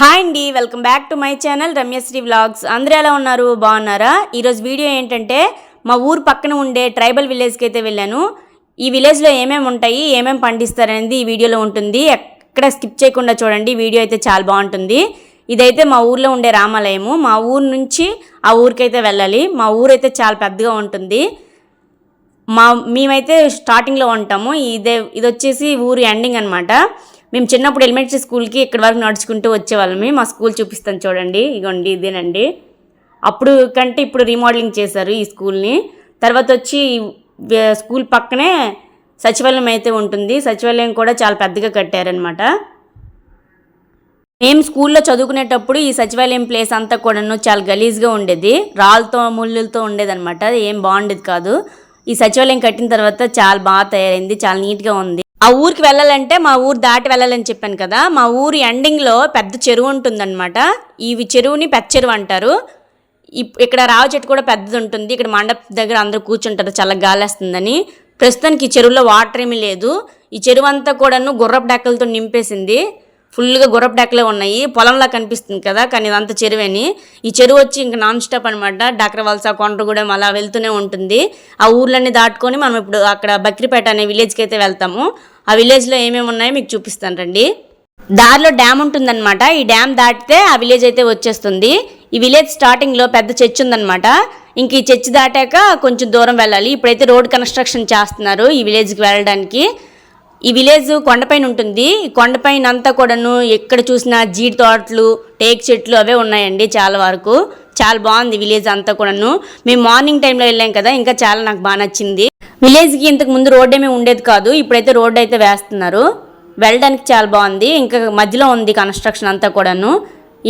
Hi అండి welcome back to my channel Ramyasri vlogs. అందరూ ఎలా ఉన్నారు? బాగున్నారా? ఈరోజు వీడియో ఏంటంటే మా ఊరు పక్కన ఉండే ట్రైబల్ విలేజ్కి అయితే వెళ్ళాను. ఈ విలేజ్లో ఏమేమి ఉంటాయి ఏమేమి పండిస్తారనేది ఈ వీడియోలో ఉంటుంది. ఎక్కడ స్కిప్ చేయకుండా చూడండి వీడియో అయితే చాలా బాగుంటుంది. ఇదైతే మా ఊర్లో ఉండే రామాలయము. మా ఊరు నుంచి ఆ ఊరికైతే వెళ్ళాలి. మా ఊరు అయితే చాలా పెద్దగా ఉంటుంది. మా మేమైతే స్టార్టింగ్లో ఉంటాము. ఇదే ఇది వచ్చేసి ఊరు ఎండింగ్ అనమాట మేము చిన్నప్పుడు ఎలిమెంటరీ స్కూల్కి ఇక్కడ వరకు నడుచుకుంటూ వచ్చేవాళ్ళమి మా స్కూల్ చూపిస్తాను చూడండి. ఇగోండి ఇదేనండి. అప్పుడు కంటే ఇప్పుడు రీమోడలింగ్ చేశారు ఈ స్కూల్ని తర్వాత వచ్చి స్కూల్ పక్కనే సచివాలయం అయితే ఉంటుంది. సచివాలయం కూడా చాలా పెద్దగా కట్టారనమాట మేము స్కూల్లో చదువుకునేటప్పుడు ఈ సచివాలయం ప్లేస్ అంతా కూడాను చాలా గలీజ్గా ఉండేది. రాళ్ళతో ముళ్ళులతో ఉండేదన్నమాట. ఏం బాగుండేది కాదు. ఈ సచివాలయం కట్టిన తర్వాత చాలా బాగా తయారైంది. చాలా నీట్గా ఉంది. ఆ ఊరికి వెళ్ళాలంటే మా ఊరు దాటి వెళ్ళాలని చెప్పాను కదా మా ఊరు ఎండింగ్లో పెద్ద చెరువు ఉంటుందన్నమాట. ఇవి చెరువుని పెద్ద చెరువు అంటారు. ఇప్- ఇక్కడ రావ చెట్టు కూడా పెద్దది ఉంటుంది. ఇక్కడ మండప దగ్గర అందరూ కూర్చుంటారు చాలా గాలేస్తుందని. ప్రస్తుతానికి ఈ చెరువులో వాటర్ ఏమీ లేదు. ఈ చెరువు అంతా కూడాను గుర్రపు డెక్కలతో నింపేసింది. ఫుల్గా గుర్రపు డెక్కలే ఉన్నాయి. పొలంలా కనిపిస్తుంది కదా కానీ ఇదంతా చెరువేని. ఈ చెరువు వచ్చి ఇంకా నాన్ స్టాప్ అనమాట డాక్టర్ వలస కొండ్రగూడెం అలా వెళ్తూనే ఉంటుంది. ఆ ఊర్లన్నీ దాటుకొని మనం ఇప్పుడు అక్కడ బక్రిపేట అనే విలేజ్కి అయితే వెళ్తాము. ఆ విలేజ్లో ఏమేమి ఉన్నాయో మీకు చూపిస్తాను రండి. దారిలో డ్యామ్ ఉంటుందన్నమాట. ఈ డ్యామ్ దాటితే ఆ విలేజ్ అయితే వచ్చేస్తుంది. ఈ విలేజ్ స్టార్టింగ్లో పెద్ద చర్చ్ ఉందన్నమాట. ఇంక ఈ చర్చ్ దాటాక కొంచెం దూరం వెళ్ళాలి. ఇప్పుడైతే రోడ్ కన్స్ట్రక్షన్ చేస్తున్నారు ఈ విలేజ్కి వెళ్ళడానికి. ఈ విలేజ్ కొండపైన ఉంటుంది. కొండపైన అంతా కూడాను ఎక్కడ చూసినా జీడి తోటలు టేక్ చెట్లు అవే ఉన్నాయండి చాలా వరకు. చాలా బాగుంది విలేజ్ అంతా కూడాను. మేము మార్నింగ్ టైంలో వెళ్ళాం కదా ఇంకా చాలా నాకు బాగా నచ్చింది. విలేజ్కి ఇంతకు ముందు రోడ్ ఏమీ ఉండేది కాదు ఇప్పుడైతే రోడ్ అయితే వేస్తున్నారు. వెళ్ళడానికి చాలా బాగుంది ఇంకా మధ్యలో ఉంది కన్స్ట్రక్షన్ అంతా కూడాను.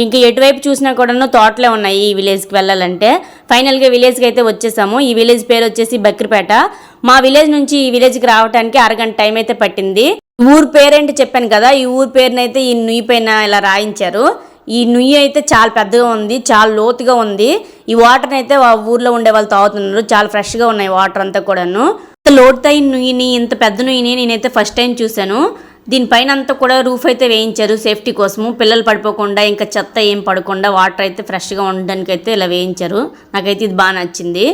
ఇంకా ఎటువైపు చూసినా కూడాను తోటలే ఉన్నాయి ఈ విలేజ్కి వెళ్ళాలంటే. ఫైనల్గా విలేజ్కి అయితే వచ్చేసాము. ఈ విలేజ్ పేరు వచ్చేసి బక్రిపేట. మా విలేజ్ నుంచి ఈ విలేజ్కి రావడానికి అరగంట టైం అయితే పట్టింది. ఊరు పేరేంటి చెప్పాను కదా ఈ ఊరు పేరునైతే ఈ నుయ్యి పైన ఇలా రాయించారు. ఈ నుయ్యి అయితే చాలా పెద్దగా ఉంది చాలా లోతుగా ఉంది. ఈ వాటర్ అయితే ఆ ఊర్లో ఉండే వాళ్ళు తాగుతున్నారు చాలా ఫ్రెష్గా ఉన్నాయి వాటర్ అంతా కూడాను. లోతు అయిన నుయ్యిని ఇంత పెద్ద నుయ్యిని నేనైతే ఫస్ట్ టైం చూశాను. దీనిపైన అంతా కూడా రూఫ్ అయితే వేయించారు సేఫ్టీ కోసము. పిల్లలు పడిపోకుండా ఇంకా చెత్త ఏం పడకుండా వాటర్ అయితే ఫ్రెష్గా ఉండడానికి అయితే ఇలా వేయించారు. నాకైతే ఇది బాగా నచ్చింది.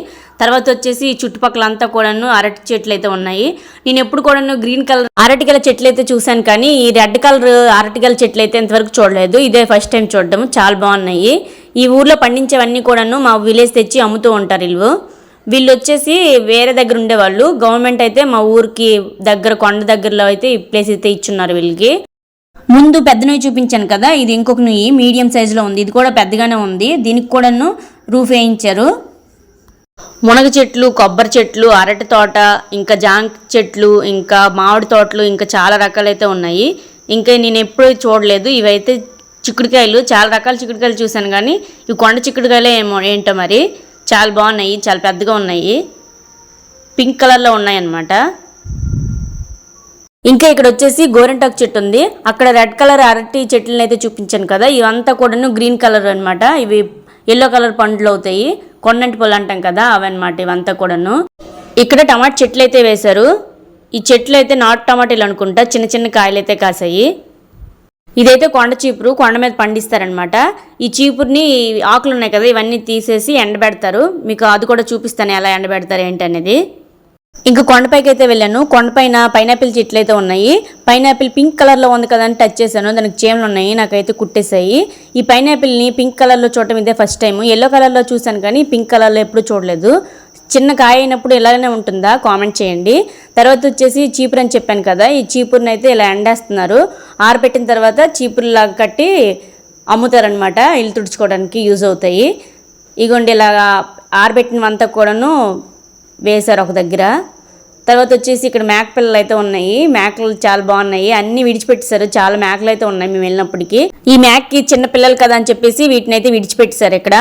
తర్వాత వచ్చేసి చుట్టుపక్కల అంతా కూడాను అరటి చెట్లు అయితే ఉన్నాయి. నేను ఎప్పుడు కూడాను గ్రీన్ కలర్ అరటికల చెట్లు అయితే చూశాను కానీ ఈ రెడ్ కలర్ అరటికల చెట్లు అయితే ఇంతవరకు చూడలేదు. ఇదే ఫస్ట్ టైం చూడడం. చాలా బాగున్నాయి. ఈ ఊర్లో పండించేవన్నీ కూడాను మా విలేజ్ తెచ్చి అమ్ముతూ ఉంటారు వీళ్ళు. వీళ్ళు వచ్చేసి వేరే దగ్గర ఉండేవాళ్ళు. గవర్నమెంట్ అయితే మా ఊరికి దగ్గర కొండ దగ్గరలో అయితే ఈ ప్లేస్ అయితే ఇచ్చున్నారు వీళ్ళకి. ముందు పెద్ద నుయ్యి చూపించాను కదా ఇది ఇంకొక నుయ్యి మీడియం సైజులో ఉంది. ఇది కూడా పెద్దగానే ఉంది. దీనికి కూడాను రూఫ్ వేయించారు. మునగ చెట్లు కొబ్బరి చెట్లు అరటి తోట ఇంకా జాంక్ చెట్లు ఇంకా మామిడి తోటలు ఇంకా చాలా రకాలైతే ఉన్నాయి. ఇంకా నేను ఎప్పుడు చూడలేదు. ఇవైతే చిక్కుడుకాయలు చాలా రకాల చిక్కుడుకాయలు చూశాను కానీ ఇవి కొండ చిక్కుడుకాయలే ఏమో ఏంటో మరి. చాలా బాగున్నాయి చాలా పెద్దగా ఉన్నాయి. పింక్ కలర్లో ఉన్నాయన్నమాట. ఇంకా ఇక్కడ వచ్చేసి గోరింటాకు చెట్టు ఉంది. అక్కడ రెడ్ కలర్ అరటి చెట్లను అయితే చూపించాను కదా. ఇవంతా కూడాను గ్రీన్ కలర్ అనమాట ఇవి ఎల్లో కలర్ పండ్లు అవుతాయి. కొండంటి పొలం అంటాం కదా అవన్నమాట ఇవంతా కూడాను. ఇక్కడ టమాటా చెట్లు అయితే వేశారు. ఈ చెట్లు అయితే నాటు టమాటాలు అనుకుంటా. చిన్న చిన్న కాయలు అయితే కాసాయి. ఇదైతే కొండ చీపురు కొండ మీద పండిస్తారనమాట ఈ చీపురుని ఆకులు ఉన్నాయి కదా ఇవన్నీ తీసేసి ఎండబెడతారు. మీకు అది కూడా చూపిస్తాను ఎలా ఎండబెడతారు ఏంటనేది ఇంకా కొండపైకి అయితే వెళ్ళాను. కొండపైన పైనాపిల్ చెట్లు అయితే ఉన్నాయి. పైనాపిల్ పింక్ కలర్లో ఉంది కదా అని టచ్ చేశాను. దానికి చేమలు ఉన్నాయి నాకైతే కుట్టేశాయి. ఈ పైనాపిల్ని పింక్ కలర్లో చూడటం ఇదే ఫస్ట్ టైం ఎల్లో కలర్లో చూశాను కానీ పింక్ కలర్లో ఎప్పుడు చూడలేదు. చిన్న కాయ అయినప్పుడు ఇలానే ఉంటుందా? కామెంట్ చేయండి. తర్వాత వచ్చేసి చీపురు అని చెప్పాను కదా ఈ చీపురుని అయితే ఇలా ఎండేస్తున్నారు. ఆరబెట్టిన తర్వాత చీపురులాగా కట్టి అమ్ముతారనమాట ఇల్లు తుడుచుకోవడానికి యూజ్ అవుతాయి. ఇగోండి ఇలాగా ఆరబెట్టినవంతా కూడాను వేశారు ఒక దగ్గర. తర్వాత వచ్చేసి ఇక్కడ మేక పిల్లలు అయితే ఉన్నాయి. మేకలు చాలా బాగున్నాయి. అన్ని విడిచిపెట్టేశారు. చాలా మేకలు అయితే ఉన్నాయి మేము వెళ్ళినప్పటికీ. ఈ మేకకి చిన్న పిల్లలు కదా అని చెప్పేసి వీటిని అయితే విడిచిపెట్టేశారు ఇక్కడ.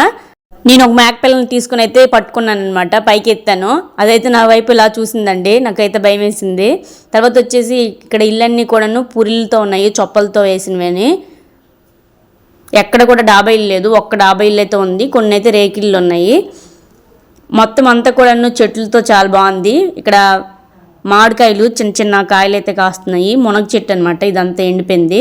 నేను ఒక మేకపిల్లని తీసుకుని అయితే పట్టుకున్నాను అనమాట పైకి ఎత్తాను. అదైతే నా వైపు ఇలా చూసిందండి నాకైతే భయం వేసింది. తర్వాత వచ్చేసి ఇక్కడ ఇళ్ళన్నీ కూడాను పురిలతో ఉన్నాయి చొప్పలతో వేసినవని. ఎక్కడ కూడా డాబా ఇల్లు లేదు ఒక్క డాబా ఇల్లు అయితే ఉంది కొన్ని అయితే రేకిళ్ళు ఉన్నాయి. మొత్తం అంతా కూడాను చెట్లతో చాలా బాగుంది. ఇక్కడ మామిడికాయలు చిన్న చిన్న కాయలు అయితే కాస్తున్నాయి మునగ చెట్టు అనమాట ఇదంతా ఎండిపోయింది.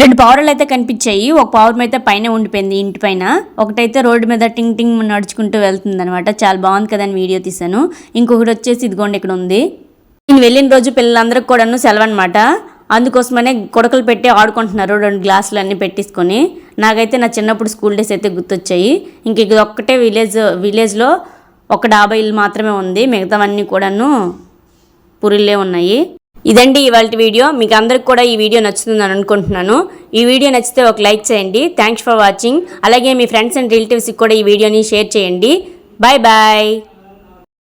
రెండు పావురాలు అయితే కనిపించాయి. ఒక పావురం అయితే పైన ఉండిపోయింది ఇంటి పైన. ఒకటైతే రోడ్డు మీద టింగ్ టింగ్ నడుచుకుంటూ వెళ్తుంది అనమాట చాలా బాగుంది కదా అని వీడియో తీసాను ఇంకొకటి వచ్చేసి ఇదిగోండి ఇక్కడ ఉంది. నేను వెళ్ళిన రోజు పిల్లలందరికి కూడాను సెలవు అనమాట అందుకోసమనే కొడకలు పెట్టి ఆడుకుంటున్నారు రెండు గ్లాసులు అన్నీ పెట్టేసుకొని. నాకైతే నా చిన్నప్పుడు స్కూల్ డేస్ అయితే గుర్తొచ్చాయి. ఇంక ఇది ఒక్కటే విలేజ్ విలేజ్లో ఒక డాబా ఇల్లు మాత్రమే ఉంది. మిగతావన్నీ కూడాను పురిలే ఉన్నాయి. ఇదండి ఇవాళ వీడియో. మీకు అందరికి కూడా ఈ వీడియో నచ్చుతుందని అనుకుంటున్నాను. ఈ వీడియో నచ్చితే ఒక లైక్ చేయండి. థ్యాంక్స్ ఫర్ వాచింగ్ అలాగే మీ ఫ్రెండ్స్ అండ్ రిలేటివ్స్కి కూడా ఈ వీడియోని షేర్ చేయండి. Bye bye